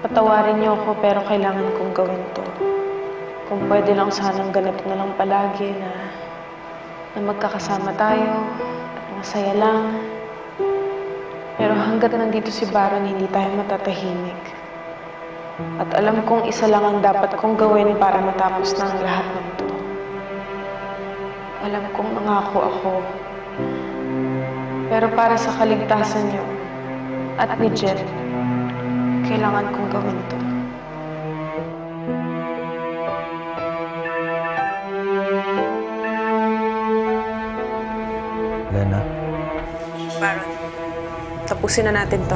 Patawarin niyo ako pero kailangan kong gawin to. Kung pwede lang sanang ganito na lang palagi na, na magkakasama tayo at masaya lang. Pero hanggat nandito si Baron, hindi tayo matatahimik. At alam kong isa lang ang dapat kong gawin para matapos na ang lahat ng to. Alam kong nangako ako. Pero para sa kaligtasan niyo at ni Jet, kailangan kong gawin to. Lena, Baron, tapusin na natin to.